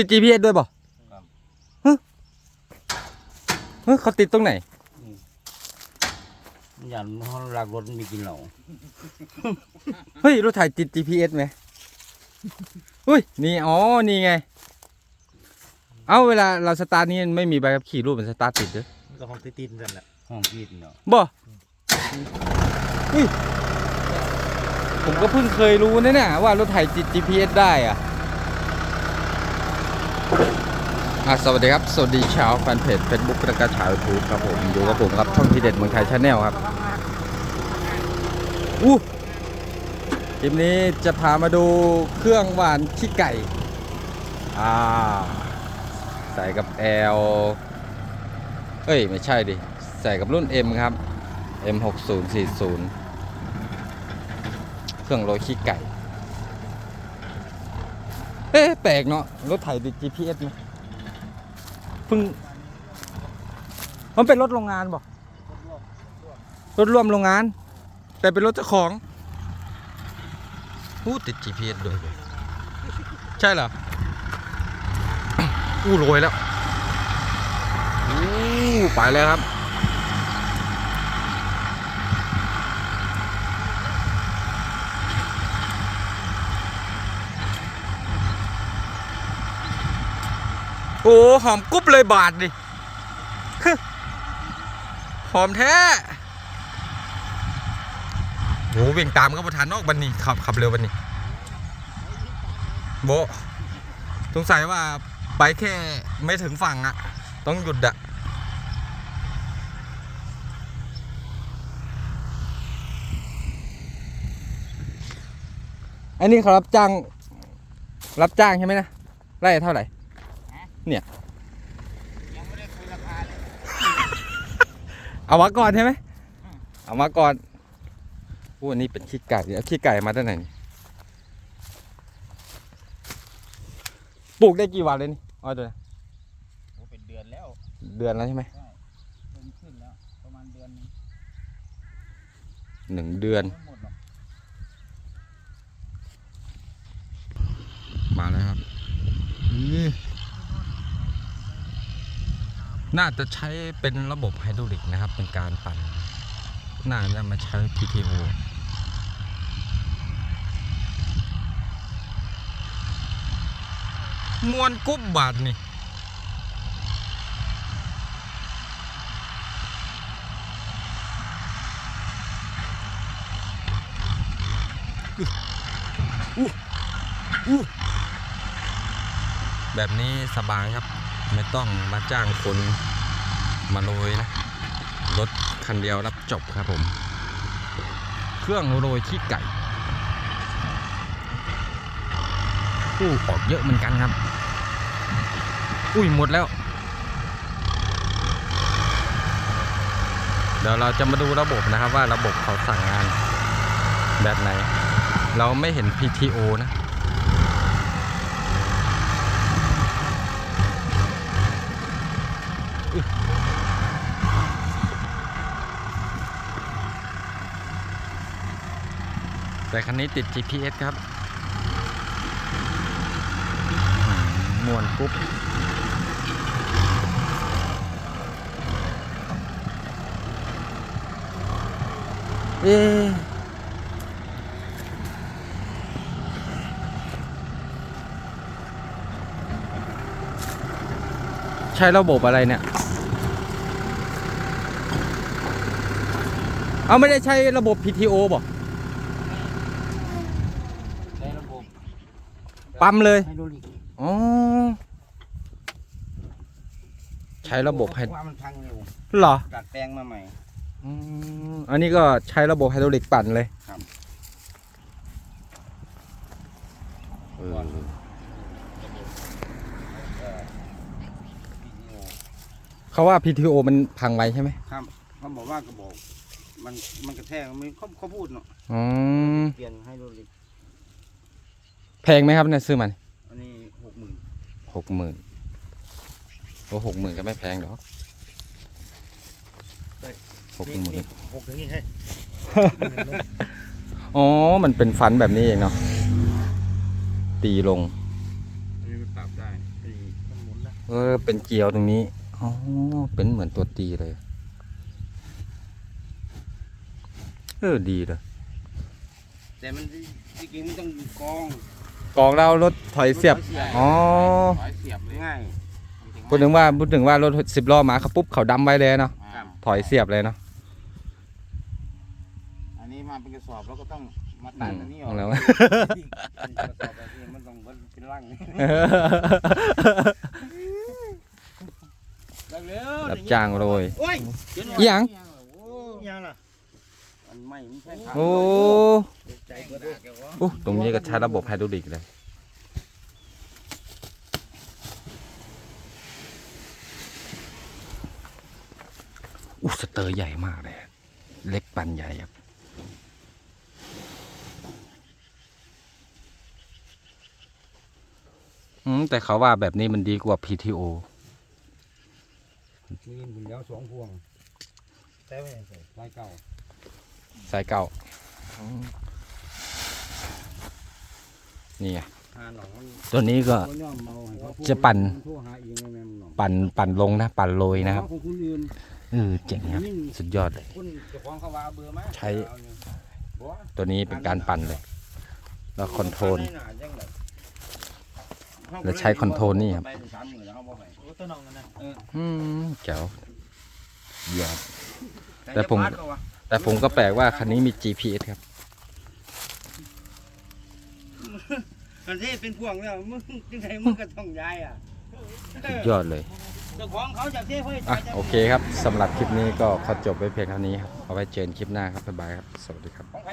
ติด GPS ด้วยบ่ครับฮะเฮ้ยเขาติดตรงไหน ยันเขาลากรถมีกินเหล้าเฮ้ยรถไถติด GPS ไหมอุ้ย นี่ อ๋อ นี่ไง เอาเวลาเราสตาร์ทนี่ไม่มีใบขับขี่รูปมันสตาร์ทติดเด้อมันก็ของติดตินนั่นแหละห้องกินเนาะบ่อุ้ยผมก็เพิ่งเคยรู้นะเนี่ยว่ารถไถติด GPS ได้อะอะ สวัสดีครับ สวัสดีชาวแฟนเพจ Facebook และก็ชาวยูทูบครับผมอยู่กับผมครับช่องทีเด็ดเมืองไทยชาแนลครับอู้คลิปนี้จะพามาดูเครื่องหวานขี้ไก่อ่าใส่กับ L เอ้ย ไม่ใช่ดิ ใส่กับรุ่น M ครับ M 6 0 4 0 เครื่องโรยขี้ไก่ เอ๊ะแปลกเนาะรถไถติด GPS ไหมเพิ่งมันเป็นรถโรงงานบอกรถร่วมโรงงาน แต่เป็นรถเจ้าของอู้ติด GPS ด้วยใช่เหรออู้โรยแล้วอู้ไปแล้วครับ โอ้หอมกุ๊บเลยบาทดิหอมแท้โหเวียงตามก็ประทานนอกบันนี้ขับขับเร็วบันนี้โบสงสัยว่าไปแค่ไม่ถึงฝั่งอะต้องหยุดอะอันนี้เขารับจ้าง รับจ้างใช่ไหมนะไล่เท่าไหร่ ยังไม่ได้คุยราคาเลยเอามาก่อนใช่ไหมเอามาก่อนอู้อันนี้เป็นขี้ไก่เอาขี้ไก่มาตั้งไหนนี่ปลูกได้กี่วันเลยนี่อ้อยตัวนี้โอ้เป็นเดือนแล้วเดือนแล้วใช่ไหมเพิ่มขึ้นแล้วประมาณเดือนหนึงหนึ่งเดือนไม่หมดหรอก มาแล้วครับอื้อ น่าจะใช้เป็นระบบไฮดรอลิกนะครับ เป็นการปั่น น่าจะมาใช้ PTO มวนกุบบาทนี่แบบนี้สบายครับ ไม่ต้องมาจ้างคนมาโรยนะ รถคันเดียวรับจบครับผม เครื่องโรยขี้ไก่อู้ออกเยอะเหมือนกันครับ อุ้ยหมดแล้ว เดี๋ยวเราจะมาดูระบบนะครับว่าระบบเขาสั่งงานแบบไหน เราไม่เห็น PTO นะ แต่คันนี้ติด GPS ครับมวนปุ๊บเอ๊ะใช้ระบบอะไรเนี่ย เอาไม่ได้ใช้ระบบ PTO บ่ในระบบ ปั๊มเลย ไฮดรอลิกอ๋อ ใช้ระบบไฮว่ามันพังเร็วเหรอดัดแปลงมาใหม่ อืมอันนี้ก็ใช้ระบบไฮดรอลิกปั่นเลยครับ เออก่อนเอ่อ PTO เขาว่า PTO มันพังไวใช่ไหมครับเขาบอกว่ากระบอก มันมันกระแทกมันเขาเขาพูดเนาะ อ๋อ เปลี่ยนไฮดรอลิก แพงไหมครับเนี่ยซื้อมันอันนี้หกหมื่นหกหมื่นโอ้หกหมื่นก็ไม่แพงหรอกหกหมื่นหกถึงนี่ใช่ อ๋อ มันเป็นฟันแบบนี้เองเนาะ ตีลงอันนี้มันปรับได้ตีมันหมุนนะเออ เป็นเกลียวตรงนี้ อ๋อ เป็นเหมือนตัวตีเลย เออ ดีเลยแต่มันจริงๆมันต้องกอง กองเรารถถอยเสียบ อ๋อถอยเสียบเลยง่ายพูดถึงว่าพูดถึงว่ารถสิบล้อมาเขาปุ๊บเขาดำไว้เลยเนาะอ่าถอยเสียบเลยเนาะอันนี้มาเป็นกระสอบแล้วก็ต้องมาตัดอันนี้ออกแล้วมันกระสอบแบบนี้มันต้องเป็นร่างนี่เร็วๆรับจ้างโรย โอ้ยอิหยังโอ้ยยังล่ะ มันไม่ไม่ใช่ครับโอ้ใจเบิดเลยแกว่าโอ้ตรงนี้ก็ใช้ระบบไฮดรอลิกเลยอู้สเตอร์ใหญ่มากเลย เล็กปันใหญ่ครับ อืมแต่เขาว่าแบบนี้มันดีกว่า PTO มีบุญแล้วสองพวงใช่ไหมใส่ไฟเก่า สายเก่า นี่ไงหาหนองมันตัวนี้ก็จะปั่น ปั่นปั่นลงนะ ปั่นโรยนะครับเออเจ๋งครับ สุดยอดเลย ใช้ ตัวนี้เป็นการปั่นเลย แล้วคอนโทรลแล้วใช้คอนโทรลนี่ครับไปสามหมื่นแล้วเขาบอกไปโอ้ต้นนองกันนะอืมแจ๋วเยี่ยมแต่ผม แต่ผมก็แปลกว่าคันนี้มี GPS ครับคันที่เป็นพวงแล้วมึงยังไงมึงก็ต้องย้ายอะสุดยอดเลย เจ้าของเขาจากที่เขาให้อะจ่ายโอเคครับสำหรับคลิปนี้ก็ขอจบไว้เพียงเท่านี้ครับ เอาไว้เจอกันคลิปหน้าครับบ๊ายบายครับ สวัสดีครับ ของใคร